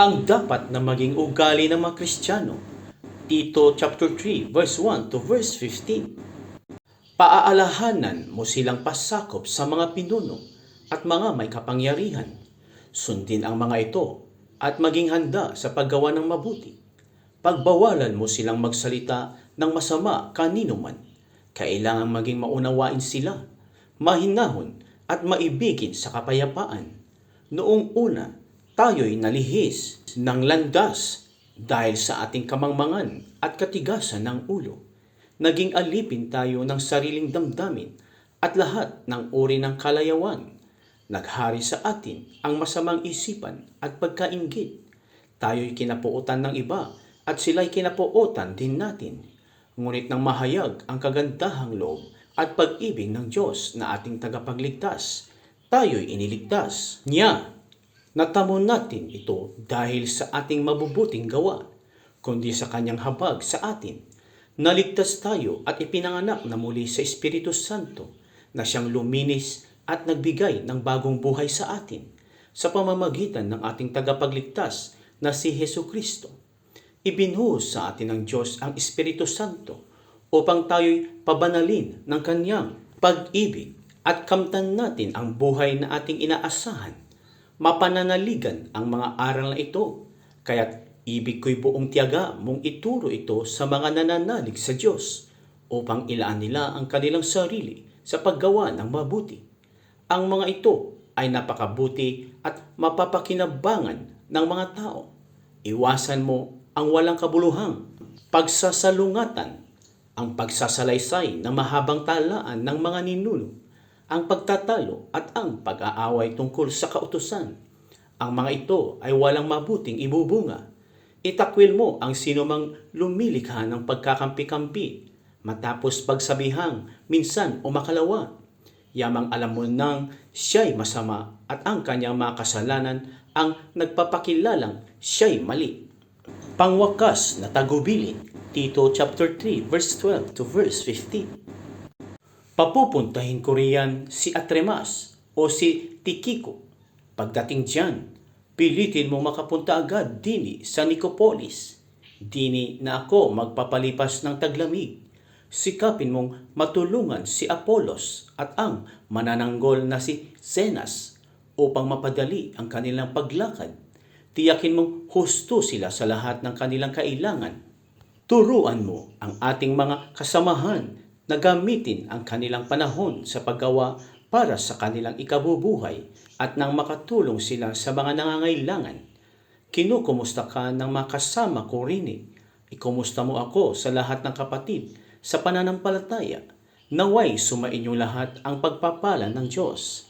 ang dapat na maging ugali ng mga Kristiyano. Tito chapter 3 verse 1 to verse 15. Paaalahanan mo silang pasakop sa mga pinuno at mga may kapangyarihan. Sundin ang mga ito at maging handa sa paggawa ng mabuti. Pagbawalan mo silang magsalita ng masama kanino man. Kailangan maging maunawain sila, mahinahon at maibigin sa kapayapaan. Noong una, tayo'y nalihis ng landas dahil sa ating kamangmangan at katigasan ng ulo. Naging alipin tayo ng sariling damdamin at lahat ng uri ng kalayawan. Naghari sa atin ang masamang isipan at pagkaingit. Tayo'y kinapuotan ng iba at sila'y kinapuotan din natin. Ngunit nang mahayag ang kagandahang loob at pag-ibig ng Diyos na ating tagapagligtas, tayo'y iniligtas niya. Natamo natin ito dahil sa ating mabubuting gawa, kundi sa kanyang habag sa atin. Naligtas tayo at ipinanganak na muli sa Espiritu Santo na siyang luminis at nagbigay ng bagong buhay sa atin sa pamamagitan ng ating tagapagligtas na si Heso Kristo. Ibinuhos sa atin ng Diyos ang Espiritu Santo upang tayo'y pabanalin ng kanyang pag-ibig at kamtan natin ang buhay na ating inaasahan. Mapananaligan ang mga aral na ito, kaya't ibig ko'y buong tiyaga mong ituro ito sa mga nananalig sa Diyos upang ilaan nila ang kanilang sarili sa paggawa ng mabuti. Ang mga ito ay napakabuti at mapapakinabangan ng mga tao. Iwasan mo ang walang kabuluhang pagsasalungatan, ang pagsasalaysay ng mahabang talaan ng mga ninuno, ang pagtatalo at ang pag-aaway tungkol sa kautusan. Ang mga ito ay walang mabuting ibubunga. Itakwil mo ang sinumang lumilikha ng pagkakampi-kampi matapos pagsabihang minsan o makalawa. Yamang alam mo nang siya'y masama at ang kanyang mga kasalanan ang nagpapakilalang siya'y mali. Pangwakas na tagubilin, Tito chapter 3 verse 12 to verse 15. Papupuntahin ko riyan si Atremas o si Tikiko. Pagdating diyan, pilitin mo makapunta agad dini sa Nicopolis. Dini na ako magpapalipas ng taglamig. Sikapin mong matulungan si Apolos at ang manananggol na si Zenas upang mapadali ang kanilang paglakad. Tiyakin mong husto sila sa lahat ng kanilang kailangan Turuan mo ang ating mga kasamahan na gamitin ang kanilang panahon sa paggawa para sa kanilang ikabubuhay at nang makatulong sila sa mga nangangailangan. Kinukumusta ka ng mga kasama ko rin. Ikumusta mo ako sa lahat ng kapatid sa pananampalataya. Naway sumain yung lahat ang pagpapala ng Diyos.